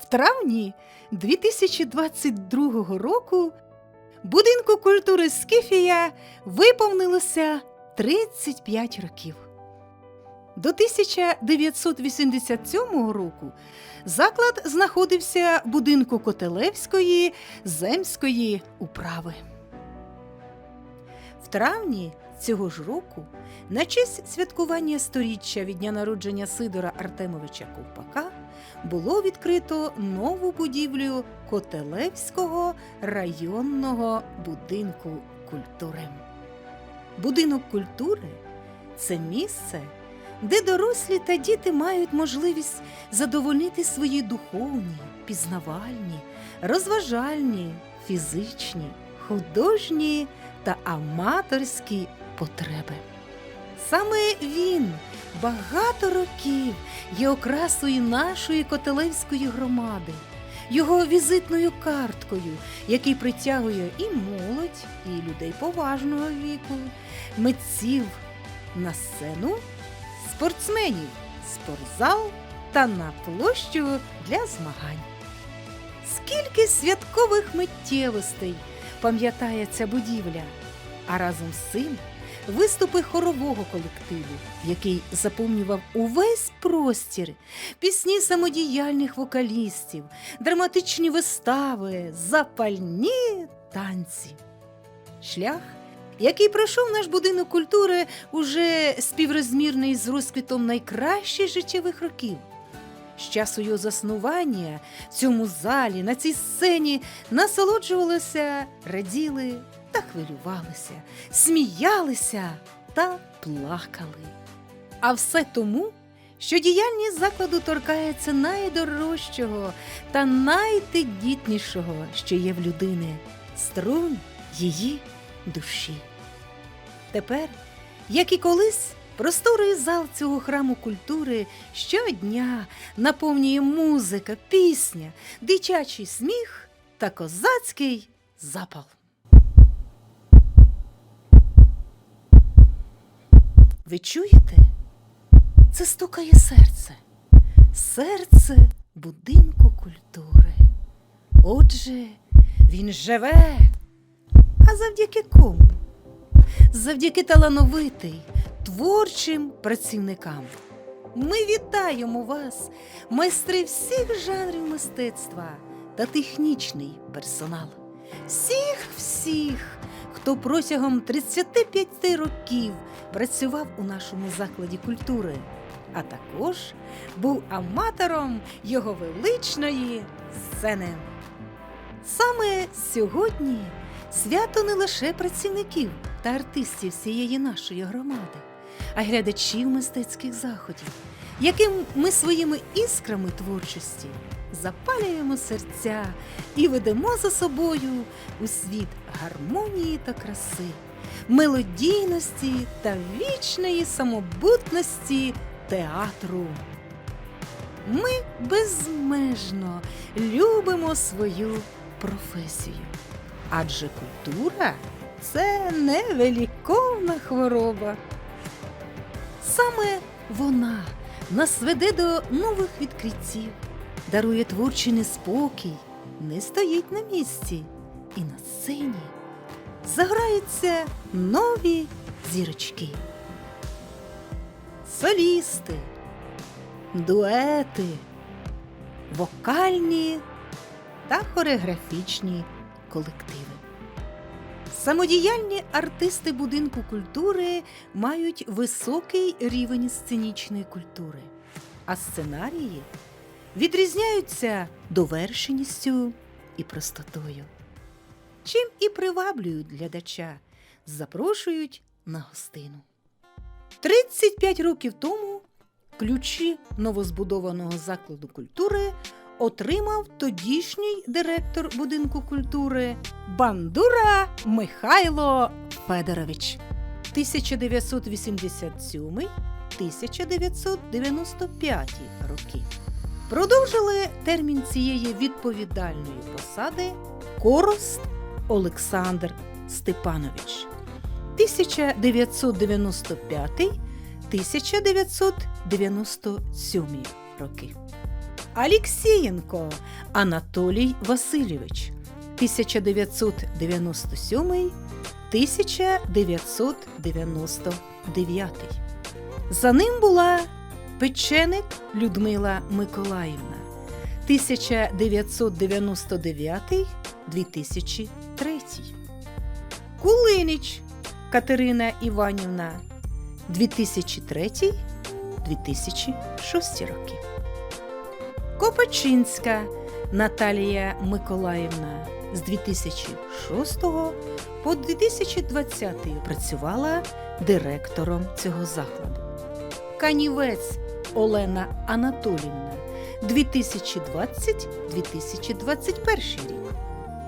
В травні 2022 року будинку культури Скіфія виповнилося 35 років. До 1987 року заклад знаходився в будинку Котелевської земської управи. В травні цього ж року, на честь святкування сторіччя від дня народження Сидора Артемовича Ковпака, було відкрито нову будівлю Котелевського районного будинку культури. Будинок культури це місце, де дорослі та діти мають можливість задовольнити свої духовні, пізнавальні, розважальні, фізичні, художні та аматорські потреби. Саме він багато років є окрасою нашої Котелевської громади, його візитною карткою, який притягує і молодь, і людей поважного віку, митців на сцену, спортсменів, спортзал та на площу для змагань. Скільки святкових миттєвостей пам'ятає ця будівля, а разом з цим виступи хорового колективу, який заповнював увесь простір, пісні самодіяльних вокалістів, драматичні вистави, запальні танці. Шлях, який пройшов наш будинок культури, уже співрозмірний з розквітом найкращих життєвих років. З часу його заснування в цьому залі, на цій сцені насолоджувалися, раділи та хвилювалися, сміялися та плакали. А все тому, що діяльність закладу торкається найдорожчого та найтендітнішого, що є в людини струн її душі. Тепер, як і колись, просторий зал цього храму культури щодня наповнює музика, пісня, дитячий сміх та козацький запал. Ви чуєте? Це стукає серце. Серце будинку культури. Отже, він живе. А завдяки кому? Завдяки талановитий, творчим працівникам. Ми вітаємо вас, майстри всіх жанрів мистецтва та технічний персонал. Всіх, всіх, хто протягом 35 років працював у нашому закладі культури, а також був аматором його величної сцени. Саме сьогодні свято не лише працівників та артистів всієї нашої громади, а глядачів мистецьких заходів, яким ми своїми іскрами творчості запалюємо серця і ведемо за собою у світ гармонії та краси, мелодійності та вічної самобутності театру. Ми безмежно любимо свою професію, адже культура це невеликовна хвороба. Саме вона нас веде до нових відкриттів, дарує творчий неспокій, не стоїть на місці, і на сцені заграються нові зірочки. Солісти, дуети, вокальні та хореографічні колективи. Самодіяльні артисти будинку культури мають високий рівень сценічної культури, а сценарії відрізняються довершеністю і простотою. Чим і приваблюють глядача, запрошують на гостину. 35 років тому ключі новозбудованого закладу культури отримав тодішній директор будинку культури Бандура Михайло Федорович. 1987-1995 роки. Продовжили термін цієї відповідальної посади Корост Олександр Степанович. 1995 1997 роки. Алексієнко Анатолій Васильович 1997 1999. За ним була Печеник Людмила Миколаївна 1999 2003. Кулинич Катерина Іванівна 2003 2006 роки. Копачинська Наталія Миколаївна з 2006 по 2020 працювала директором цього закладу. Канівець Олена Анатолівна 2020-2021 рік.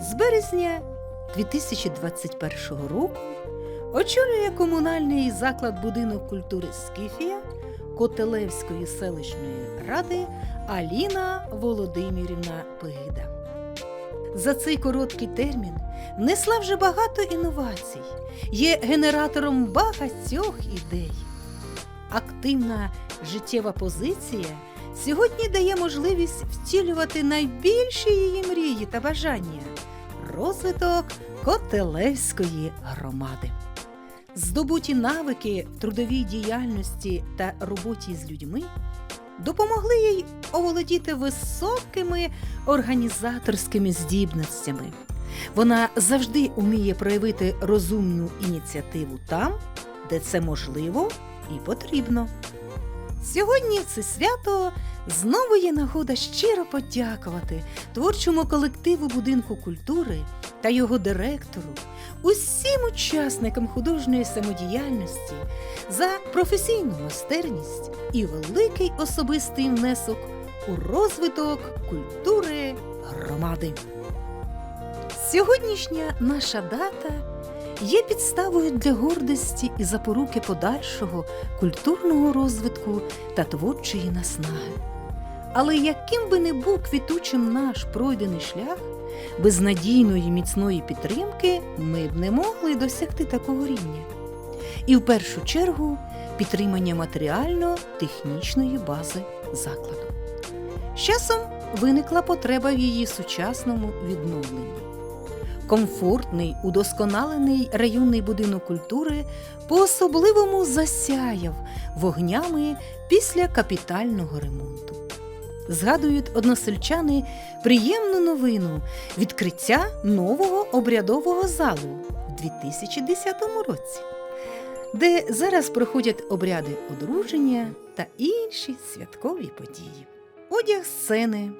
З березня 2021 року очолює комунальний заклад будинок культури Скіфія Котелевської селищної ради Аліна Володимирівна Пигида. За цей короткий термін внесла вже багато інновацій, є генератором багатьох ідей. Активна життєва позиція сьогодні дає можливість втілювати найбільші її мрії та бажання розвиток Котелевської громади. Здобуті навики в трудовій діяльності та роботі з людьми допомогли їй оволодіти високими організаторськими здібностями. Вона завжди вміє проявити розумну ініціативу там, де це можливо і потрібно. Сьогодні це свято знову є нагода щиро подякувати творчому колективу будинку культури та його директору, усім учасникам художньої самодіяльності за професійну майстерність і великий особистий внесок у розвиток культури громади. Сьогоднішня наша дата є підставою для гордості і запоруки подальшого культурного розвитку та творчої наснаги. Але яким би не був квітучим наш пройдений шлях, без надійної міцної підтримки ми б не могли досягти такого рівня. І в першу чергу підтримання матеріально-технічної бази закладу. З часом виникла потреба в її сучасному відновленні. Комфортний, удосконалений районний будинок культури по-особливому засяяв вогнями після капітального ремонту. Згадують односельчани приємну новину відкриття нового обрядового залу в 2010 році, де зараз проходять обряди одруження та інші святкові події. Одяг сцени,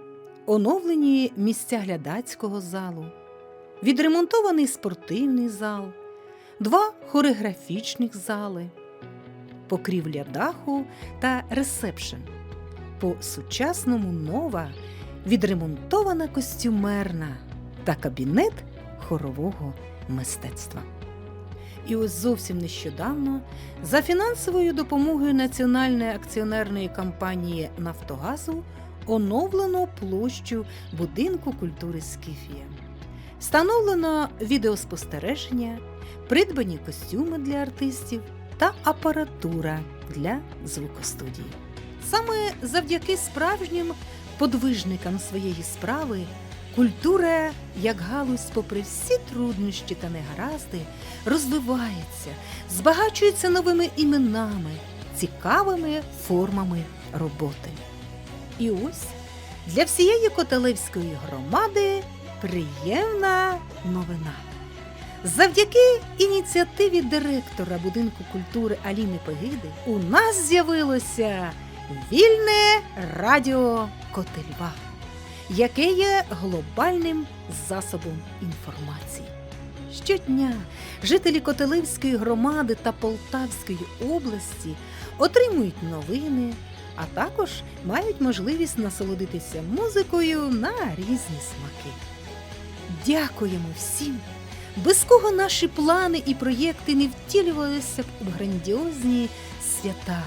оновлені місця глядацького залу, відремонтований спортивний зал, два хореографічних зали, покрівля даху та ресепшн. По сучасному нова відремонтована костюмерна та кабінет хорового мистецтва. І ось зовсім нещодавно за фінансовою допомогою Національної акціонерної компанії Нафтогазу оновлено площу будинку культури Скіфія. Встановлено відеоспостереження, придбані костюми для артистів та апаратура для звукостудії. Саме завдяки справжнім подвижникам своєї справи культура, як галузь, попри всі труднощі та негаразди, розвивається, збагачується новими іменами, цікавими формами роботи. І ось для всієї Котелевської громади приємна новина. Завдяки ініціативі директора будинку культури Аліни Пегиди у нас з'явилося вільне радіо Котельва, яке є глобальним засобом інформації. Щодня жителі Котелевської громади та Полтавської області отримують новини, а також мають можливість насолодитися музикою на різні смаки. Дякуємо всім, без кого наші плани і проєкти не втілювалися б у грандіозні свята,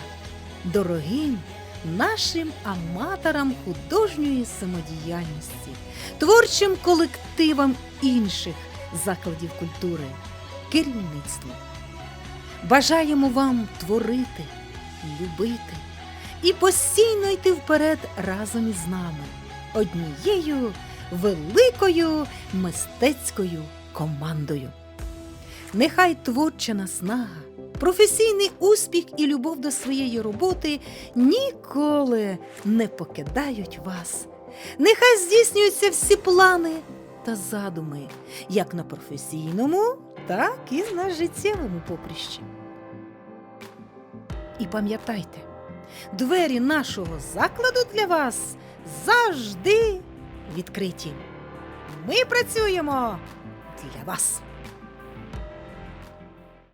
дорогим нашим аматорам художньої самодіяльності, творчим колективам інших закладів культури, керівництву. Бажаємо вам творити, любити і постійно йти вперед разом із нами, однією великою мистецькою командою. Нехай творча наснага, професійний успіх і любов до своєї роботи ніколи не покидають вас. Нехай здійснюються всі плани та задуми, як на професійному, так і на життєвому поприщі. І пам'ятайте, двері нашого закладу для вас завжди відкриті. Ми працюємо для вас.